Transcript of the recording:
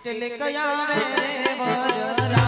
એટલે કયા રે વરા